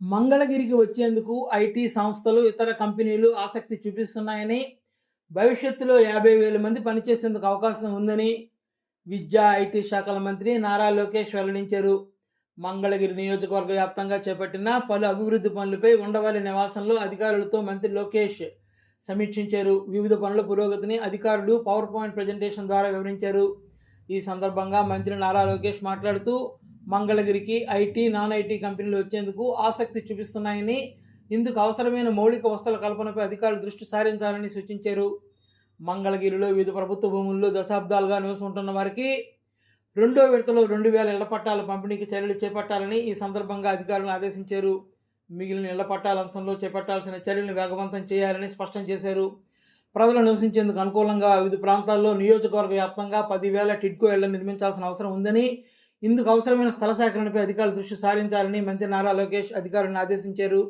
మంగళగిరికి వచ్చేందుకు ఐటీ సంస్థలు ఇతర కంపెనీలు ఆసక్తి చూపిస్తున్నాయని భవిష్యత్తులో యాభై వేల మంది పనిచేసేందుకు అవకాశం ఉందని విద్యా ఐటీ శాఖల మంత్రి నారా లోకేష్ వెల్లడించారు. మంగళగిరి నియోజకవర్గ వ్యాప్తంగా చేపట్టిన పలు అభివృద్ధి పనులపై ఉండవల్లి నివాసంలో అధికారులతో మంత్రి లోకేష్ సమీక్షించారు. వివిధ పనుల పురోగతిని అధికారులు పవర్ పాయింట్ ప్రజెంటేషన్ ద్వారా వివరించారు. ఈ సందర్భంగా మంత్రి నారా లోకేష్ మాట్లాడుతూ మంగళగిరికి ఐటీ నాన్ ఐటీ కంపెనీలు వచ్చేందుకు ఆసక్తి చూపిస్తున్నాయని ఇందుకు అవసరమైన మౌలిక వసతుల కల్పనపై అధికారులు దృష్టి సారించాలని సూచించారు. మంగళగిరిలో వివిధ ప్రభుత్వ భూముల్లో దశాబ్దాలుగా నివసింటున్న వారికి రెండో విడతలో రెండు వేల ఇళ్ళ పట్టాల పంపిణీకి చర్యలు చేపట్టాలని ఈ సందర్భంగా అధికారులను ఆదేశించారు. మిగిలిన ఇళ్ళ పట్టాల అంశంలో చేపట్టాల్సిన చర్యలను వేగవంతం చేయాలని స్పష్టం చేశారు. ప్రజలు నివసించేందుకు అనుకూలంగా వివిధ ప్రాంతాల్లో నియోజకవర్గ వ్యాప్తంగా పదివేల టిడ్కో ఇళ్ళను నిర్మించాల్సిన అవసరం ఉందని ఇందుకు అవసరమైన స్థల సేకరణపై అధికారులు దృష్టి సారించాలని మంత్రి నారా లోకేష్ అధికారులను ఆదేశించారు.